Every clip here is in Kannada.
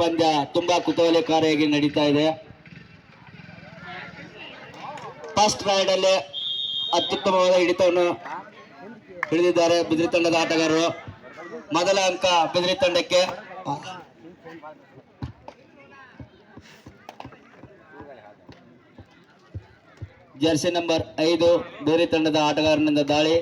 ಪಂದ್ಯ ತುಂಬಾ ಕುತೂಹಲಕಾರಿಯಾಗಿ ನಡೀತಾ ಇದೆ. ಫಸ್ಟ್ ರೈಡ್ ಅಲ್ಲಿ ಅತ್ಯುತ್ತಮವಾದ ಹಿಡಿತವನ್ನು ಹಿಡಿದಿದ್ದಾರೆ ಬಿದಿರಿ ತಂಡದ ಆಟಗಾರರು. ಮೊದಲ ಅಂಕ ಬಿದಿರಿ ತಂಡಕ್ಕೆ. ಜರ್ಸಿ ನಂಬರ್ ಐದು ಬೇರೆ ತಂಡದ ಆಟಗಾರನಿಂದ ದಾಳಿ.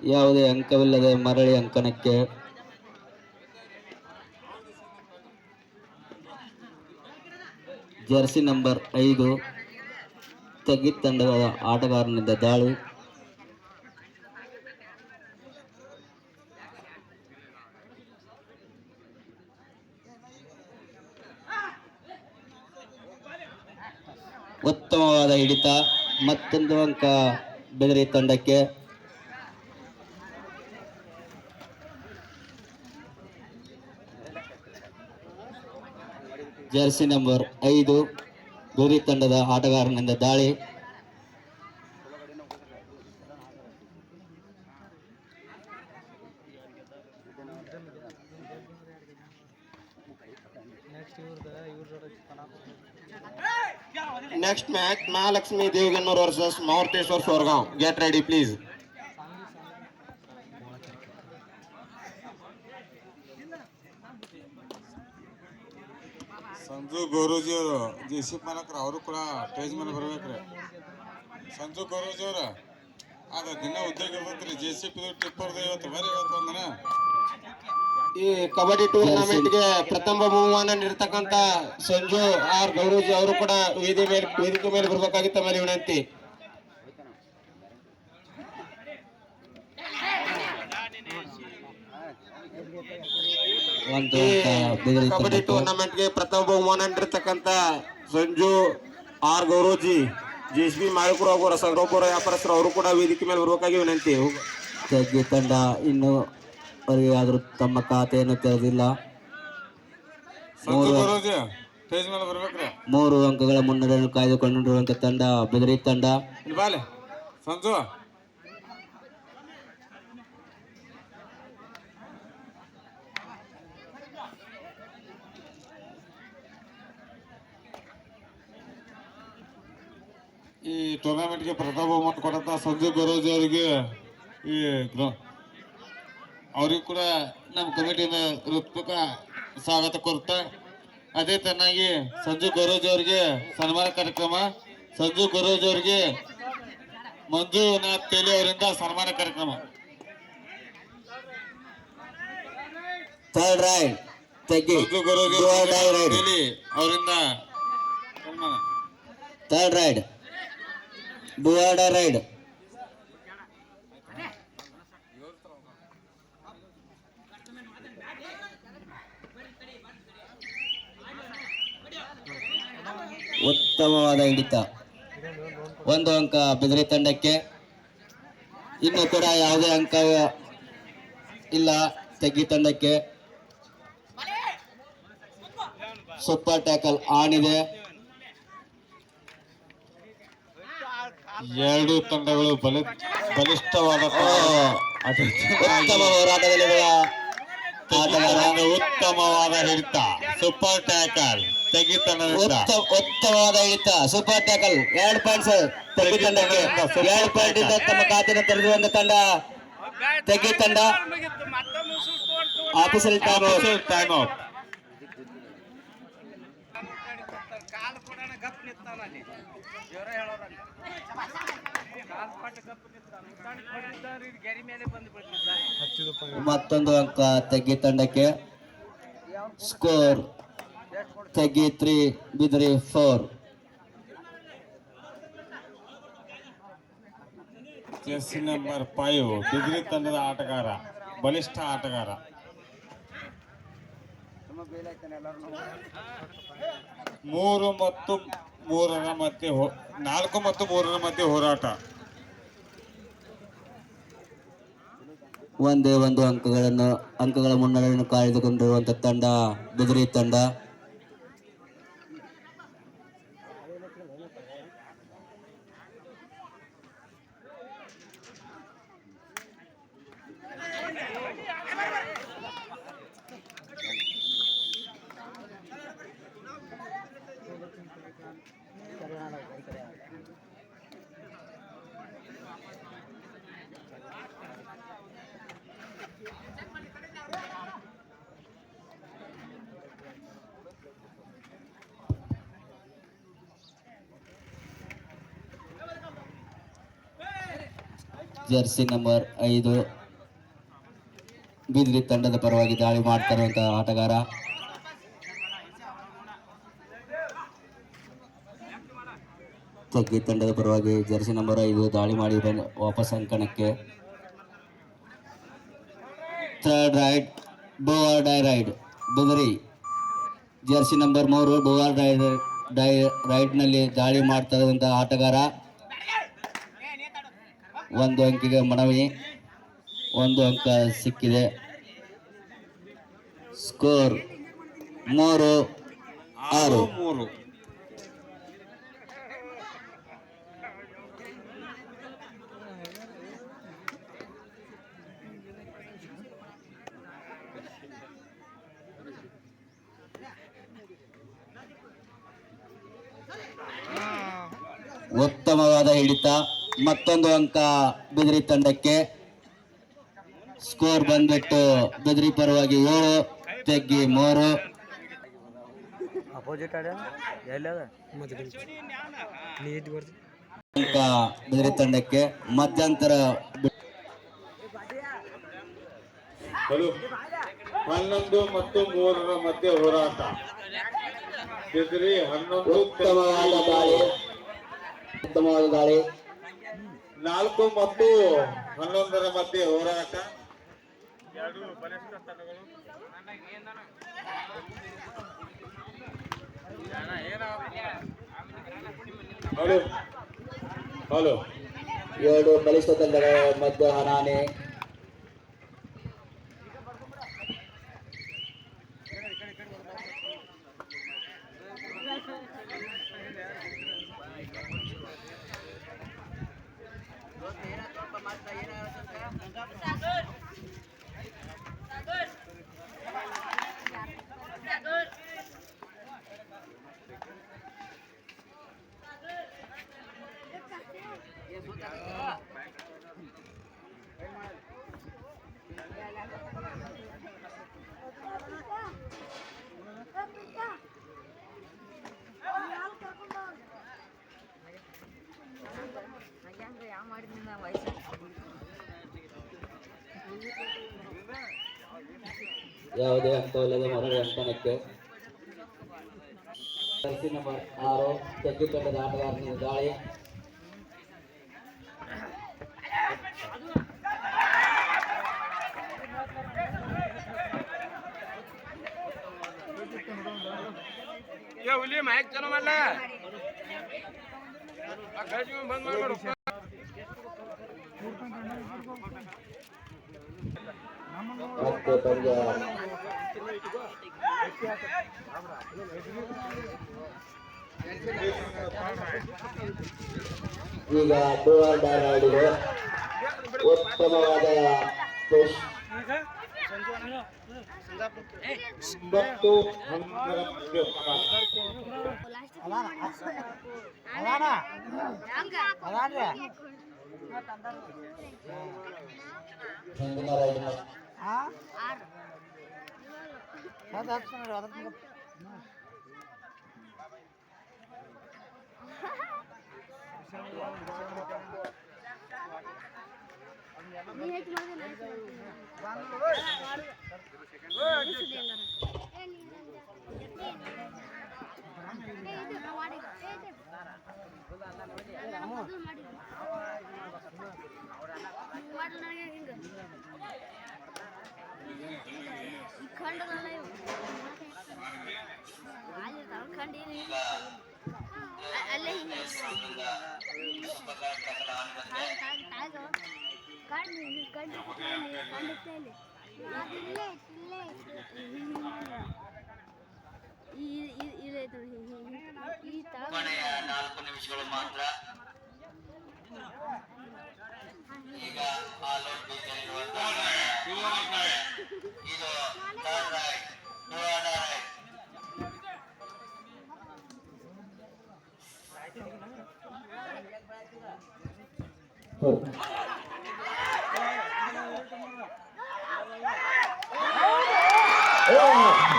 ಯಾವುದೇ ಅಂಕವಿಲ್ಲದೆ ಮರಳಿ ಅಂಕಣಕ್ಕೆ. ಜರ್ಸಿ ನಂಬರ್ ಐದು, ತಗ್ಗಿ ತಂಡದ ಆಟಗಾರನಿಂದ ದಾಳಿ. ಉತ್ತಮವಾದ ಹಿಡಿತ, ಮತ್ತೊಂದು ಅಂಕ ಬೆದರಿ ತಂಡಕ್ಕೆ. ಜರ್ಸಿ ನಂಬರ್ ಐದು, ಗುರಿ ತಂಡದ ಆಟಗಾರನಿಂದ ದಾಳಿ. Next match Mahalakshmi Devagannur versus Marutheshwar Sorgaon. Get ready please C ಮಾಲಕ್ರ ಅವರು ಕೂಡ ಸ್ಟೇಜ್ ಮೇಲೆ ಬರ್ಬೇಕ್ರಿ. ಸಂಜು ಗೋರೂಜಿ ಅವ್ರ. ಅದ ದಿನ ಉದ್ಯೋಗ ಇರ್ತೈತ್ರಿ ಜೆ ಸಿ ಪಿ ಟಿಪ್ಪರ್ದು ಇವತ್ತು ಬರೀ ಇವತ್ತು ಒಂದಿನ. ಈ ಕಬಡ್ಡಿ ಟೂರ್ನಮೆಂಟ್ಗೆ ಪ್ರಥಮ ಬಹುಮಾನ ನೀಡ್ತಕ್ಕಂತ ಸಂಜು ಆರ್ ಗೌರೂಜಿ ಅವರು ಕೂಡ ವೇದಿ ಮೇಲೆ ವೇದಿಕೆ ಮೇಲೆ ಬರ್ಬೇಕಾಗಿತ್ತ ಮೇಲೆ ವಿನಂತಿ. ಕಬಡ್ಡಿ ಟೂರ್ನಮೆಂಟ್ಗೆ ಟೂರ್ನಮೆಂಟ್ಗೆ ಪ್ರಥಮ ಬಹುಮಾನ ನೀಡ್ತಕ್ಕಂತ Sanju R Gowroji G S B ಮಾಲಕರು ಹಾಗೂ ರಸಗೊಬ್ಬರ ವ್ಯಾಪಾರಸ್ಥರು ಅವರು ಕೂಡ ವೇದಿಕೆ ಮೇಲೆ ಬರಬೇಕಾಗಿ ವಿನಂತಿ. ತಗ್ಗಿ ತಂಡ ಇನ್ನು ಅವರಿಗಾದ್ರೂ ಆದರೂ ತಮ್ಮ ಖಾತೆಯನ್ನು ತೆರೆದಿಲ್ಲ. ಮೂರು ಅಂಕಗಳ ಮುನ್ನಡೆಯನ್ನು ಕಾಯ್ದುಕೊಂಡಿರುವಂತ ತಂಡ ಬೆದರಿ ತಂಡ. ಸಂಜು ಈ ಟೂರ್ನಮೆಂಟ್ಗೆ ಪ್ರಥಮ ಬಹುಮತ ಕೊಟ್ಟಂತ ಸಂಜು ಗರೋಜಿ ಅವರಿಗೆ ಈ ಅವ್ರಿಗೂ ಕೂಡ ನಮ್ಮ ಕಮಿಟಿಯಿಂದ ಹೃತ್ಪೂರ್ವಕ ಸ್ವಾಗತ ಕೋರ್ತಾ ಅದೇ ತನ್ನಾಗಿ ಸಂಜು ಗರೋಜಿ ಅವರಿಗೆ ಸನ್ಮಾನ ಕಾರ್ಯಕ್ರಮ. ಸಂಜು ಗರೋಜಿ ಅವರಿಗೆ ಮಂಜುನಾಥ್ ತೇಲಿ ಅವರಿಂದ ಸನ್ಮಾನ ಕಾರ್ಯಕ್ರಮ. ಥರ್ಡ್ ರೈಡ್ ತಗ್ಗಿ ಸಂಜು ಗರೋಜಿ ರೈಡ್ ತೇಲಿ ಅವರಿಂದ ಸನ್ಮಾನ. ಥರ್ಡ್ ರೈಡ್ ಬುವಾಡ ರೈಡ್. ಉತ್ತಮವಾದ ಹಿಡಿತ. ಒಂದು ಅಂಕ ಬೆದರಿ ತಂಡಕ್ಕೆ. ಇನ್ನು ಕೂಡ ಯಾವುದೇ ಅಂಕ ಇಲ್ಲ ತೆಗ್ಗಿ ತಂಡಕ್ಕೆ. ಸೂಪರ್ ಟ್ಯಾಕಲ್ ಆನ್ ಇದೆ. ಎರಡು ತಂಡಗಳು ಬಲಿ ಬಲಿಷ್ಠವಾದ ಉತ್ತಮ ಹೋರಾಟದಲ್ಲಿ ಉತ್ತಮವಾದ ಹಿಡಿತ ಸೂಪರ್ ಟ್ಯಾಕಲ್ ತೆಗಿತನದಿಂದ ಉತ್ತ- ಉತ್ತಮವಾದ ಹಿಡಿತ ಸೂಪರ್ ಟ್ಯಾಕಲ್ ಎರಡು ಪಾಯಿಂಟ್ಸ್ ತೆಗಿ ತಂಡಕ್ಕೆ. ಎರಡು ಪಾಯಿಂಟ್ ಇಂದ ತಮ್ಮ ಖಾತೆಯನ್ನು ತೆರೆದಿರುವಂತ ತಂಡ ತೆಗಿ ತಂಡ. ಆಫೀಸಲ್ಲಿ ಟೈಮ್ ಟೈಮ್ ಔಟ್ ಗೆರಿ ಮೇಲೆ ಬಂದು ಬಿಡ್ತಿದ್ದ ಮತ್ತೊಂದು ಅಂಕ ತೆಗಿ ತಂಡಕ್ಕೆ. ಸ್ಕೋರ್ ತೆಗಿ ತ್ರೀ ಬಿದ್ರಿ four jersey number five degree ತಂಡದ ಆಟಗಾರ ಬಲಿಷ್ಠ ಆಟಗಾರ. ಮೂರು ಮತ್ತು ಮೂರರ ಮಧ್ಯೆ ನಾಲ್ಕು ಮತ್ತು ಮೂರರ ಮಧ್ಯೆ ಹೋರಾಟ. ಒಂದೇ ಒಂದು ಅಂಕಗಳನ್ನು ಅಂಕಗಳ ಮುನ್ನಡೆಯನ್ನು ಕಾಯ್ದುಕೊಂಡಿರುವಂತ ತಂಡ, ಬಿದಿರಿ ತಂಡ. ಜರ್ಸಿ ನಂಬರ್ ಐದು. ಬಿದ್ರಿ ತಂಡದ ಪರವಾಗಿ ದಾಳಿ ಮಾಡ್ತಾ ಆಟಗಾರ. ತಗ್ಗಿ ತಂಡದ ಪರವಾಗಿ ಜರ್ಸಿ ನಂಬರ್ ಐದು ದಾಳಿ ಮಾಡಿ ವಾಪಸ್ ಅಂಕಣಕ್ಕೆ. Third raid ಬೋವಾರ್ die raid ಬುದರಿ jersey number ಮೂರು ಬೋವಾರ್ ಡೈ ಡೈ ರೈಡ್ನಲ್ಲಿ ದಾಳಿ ಮಾಡ್ತಾ ಆಟಗಾರ. ಒಂದು ಅಂಕಿಗೆ ಮನವಿ ಒಂದು ಅಂಕ ಸಿಕ್ಕಿದೆ. ಸ್ಕೋರ್ ಮೂರು ಆರು. ಮೂರು. ಉತ್ತಮವಾದ ಹಿಡಿತ. ಮತ್ತೊಂದು ಅಂಕ ಬಿದ್ರಿ ತಂಡಕ್ಕೆ. ಸ್ಕೋರ್ ಬಂದ್ಬಿಟ್ಟು ಬಿದ್ರಿ ಪರವಾಗಿ ಏಳು ತೆಗ್ಗಿ ಮೂರು. ಅಂಕ ಬಿದ್ರಿ ತಂಡಕ್ಕೆ. ಮಧ್ಯಂತರ ಹನ್ನೊಂದು ಮತ್ತು ಮೂರರ ಮಧ್ಯೆ ಹೋರಾಟ. ಬಿದ್ರಿ ಹನ್ನೊಂದು ಉತ್ತಮವಾದ ದಾಳಿ. ಉತ್ತಮವಾದ ದಾಳಿ. ನಾಲ್ಕು ಮತ್ತು ಹನ್ನೊಂದರ ಮಧ್ಯೆ ಹೋರಾಟ. ಹಲೋ. ಹಲೋ. ಎರಡು ಬಲಿಷ್ಠ ತಂಡಗಳ ಮಧ್ಯ ಹನಾನೆ ಯಾವುದೇ ಅಂಕವಿಲ್ಲದೆ ಮರಳಿ ಅಂಕಣಕ್ಕೆ ಜರ್ಸಿ ನಂಬರ್ ಆರು ತೆಗ್ಗಿ ತಂಡದ ಆಟಗಾರನಿಂದ ದಾಳಿ. ಹುಲಿ ಮೈಕ್ ಚಲೋ ಮಾಡಲ? ಬಂದ್ ಮಾಡ್ಬೇಡ. ಮತ್ತೆ ಪಂದ್ಯ ಈಗ ಡೋರ್ ಡಾರ್ ಆಡಿದೆ ಉತ್ತಮವಾದ ಪುಷ್ ಒಂಬತ್ತು ಹನ್ನೊಂದರ ಮಧ್ಯೆ ಹೋರಾಟ ಹಿಂದಿನ ರೈಡ್ ಅಲ್ಲೇ ಹಿಂಗೆ ಈ ತರ ಕೊನೆಯ ನಾಲ್ಕು ನಿಮಿಷಗಳು ಮಾತ್ರ ಈಗ ಆಲ್ಔಟ್ ಬೀಸಲಿರುವಂತಹ ಇದು third raid do or die raid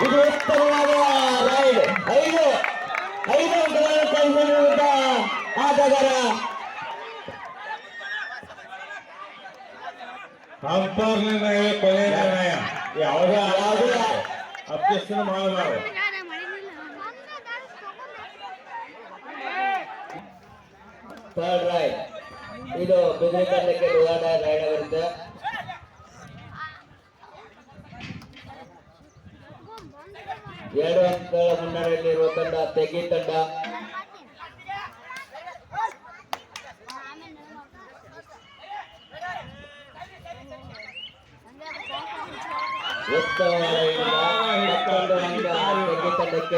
ಇದು ಉತ್ತಮವಾದ ರೈಡ್ ಐದು ಐದು ಅಂಕಗಳನ್ನು ಕೈಗೊಂಡಿರುವಂತ ಆಟಗಾರ ಅಂಪೈರ್ ನಿರ್ಣಯ ಕೊನೆಯ ನಿರ್ಣಯ ಯಾವುದೇ ಯಾವುದೇ ಅಬ್ಜೆಕ್ಷನ್ ಮಾಡಬಾರದು ಥರ್ಡ್ ರೈಡ್ ಇದು ಬಿದಿರಿ ತಂಡಕ್ಕೆ ಡುವಾಡ ರೈಡ್ ಬರುತ್ತೆ ಎರಡು ಅಂಕಗಳ ಮುನ್ನಡೆಯಲ್ಲಿರುವ ತಂಡ ತೆಗಿ ತಂಡ. ಮತ್ತೊಂದು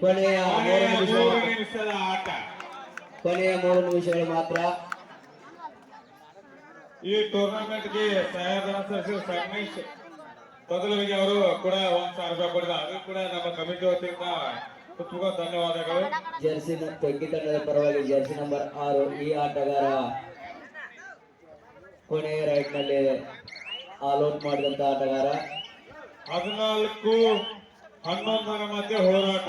ಕೊನೆಯ ಆಟ. ಕೊನೆಯ ಮೂರು ನಿಮಿಷಗಳು ಮಾತ್ರ. ಈ ಟೂರ್ನಮೆಂಟ್ಗೆ ಸಹಾಯಧನ ಸಲ್ಲಿಸಿದ ಸಂಗಮೇಶ್ ಬದಲಿಗೆ ಅವರು ಕೂಡ ಒಂದ್ ಸಾವಿರ ರೂಪಾಯಿ ಕೊಡಿದ ಅದು ಕೂಡ ನಮ್ಮ ಕಮಿಟಿ ವತಿಯಿಂದ ತುಂಬಾ ಧನ್ಯವಾದಗಳು. ಜರ್ಸಿ ತೊಗ್ಗಿ ತಂಡದ ಪರವಾಗಿ ಜರ್ಸಿ ನಂಬರ್ ಆರು ಈ ಆಟಗಾರ ಕೊನೆಯ ರೈಟ್ನಲ್ಲಿ ಆಲ್ಔಟ್ ಮಾಡಿದಂತ ಆಟಗಾರ. ಹದಿನಾಲ್ಕು ಹನ್ನೊಂದರ ಮಧ್ಯೆ ಹೋರಾಟ.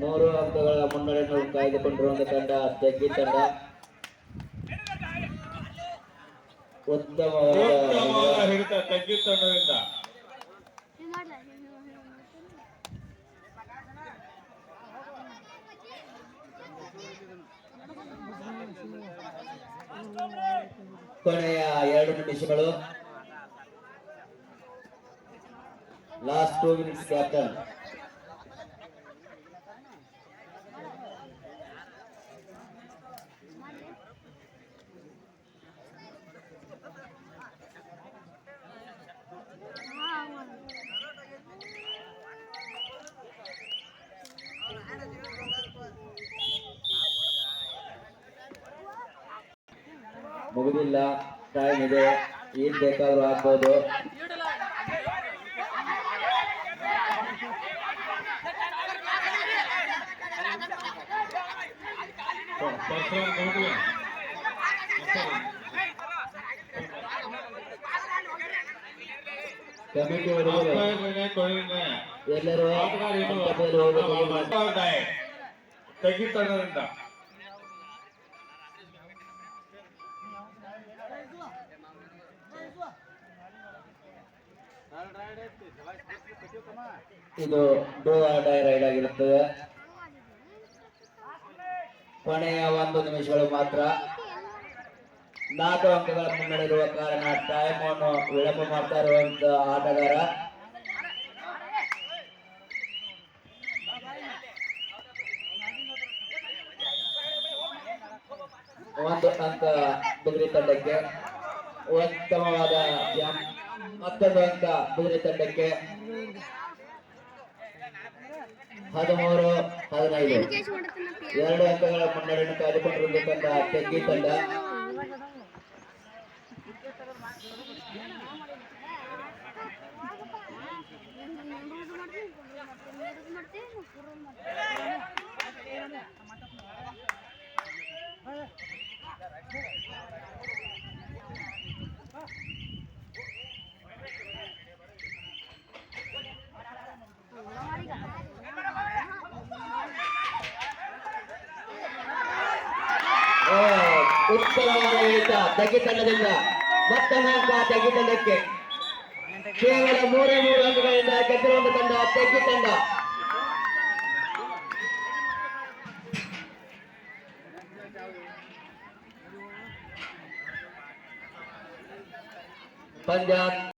ಮೂರು ಅಂಕಗಳ ಮುನ್ನಡೆಯನ್ನು ಕಾಯ್ದುಕೊಂಡಿರುವಂತಹ ತಂಡ, ಜಗ್ಗಿ ತಂಡ. ಉತ್ತಮವಾದ ಕೊನೆಯ ಎರಡು ನಿಮಿಷಗಳು. ಲಾಸ್ಟ್ ಟೂ ಮಿನಿಟ್ಸ್ ಕ್ಯಾಪ್ಟನ್ ಮುಗಿದಿಲ್ಲ. ಟೈಮ್ ಇದೆ. ಏನ್ ಬೇಕಾದ್ರೂ ಆಗ್ಬೋದು. ಕಮಿಟಿ ಎಲ್ಲರೂ ಆಟಗಾರ ಏನು? ಮಂಟಪದಲ್ಲಿ ಹೋಗಬೇಕು ಮಾಡಿ. ಡೈ. ತಗ್ಗಿ ತಂಡದಿಂದ ಇದು ಡೋ ಡೈ ರೈಡ್ ಆಗಿರುತ್ತದೆ. ಕೊನೆಯ ಒಂದು ನಿಮಿಷಗಳು ಮಾತ್ರ. ನಾಲ್ಕು ಅಂಕಗಳ ಮುನ್ನಡೆಯಿರುವ ಕಾರಣ ಟೈಮ್ ಅನ್ನು ವಿಳಂಬ ಮಾಡ್ತಾ ಇರುವಂತ ಆಟಗಾರ. ಒಂದು ಅಂಕ ಬಿದಿರಿ ತಂಡಕ್ಕೆ ಉತ್ತಮವಾದ ಮತ್ತೊಂದು ಅಂಕ ಬಿದಿರಿ ತಂಡಕ್ಕೆ ಹದಿಮೂರು ಹದಿನೈದು. ಎರಡು ಅಂಕಗಳ ಮುನ್ನಡೆಯನ್ನು ಕಾಯ್ದುಕೊಂಡಿರುವ ತಂಡ ತೆಗ್ಗಿ ತಂಡ. ಉತ್ತಮವಾದ ಹಿಡಿತ ತೆಗ್ಗಿ ತಂಡದಿಂದ ಮತ್ತೊಂದು ಅಂಕ ತೆಗ್ಗಿ ತಂಡಕ್ಕೆ ಕೇವಲ ಮೂರೇ ಮೂರು ಅಂಕಗಳಿಂದ ಗೆದ್ದಿರುವಂತ ತಂಡ ತೆಗ್ಗಿ ತಂಡ. ಪಂಜಾಬ್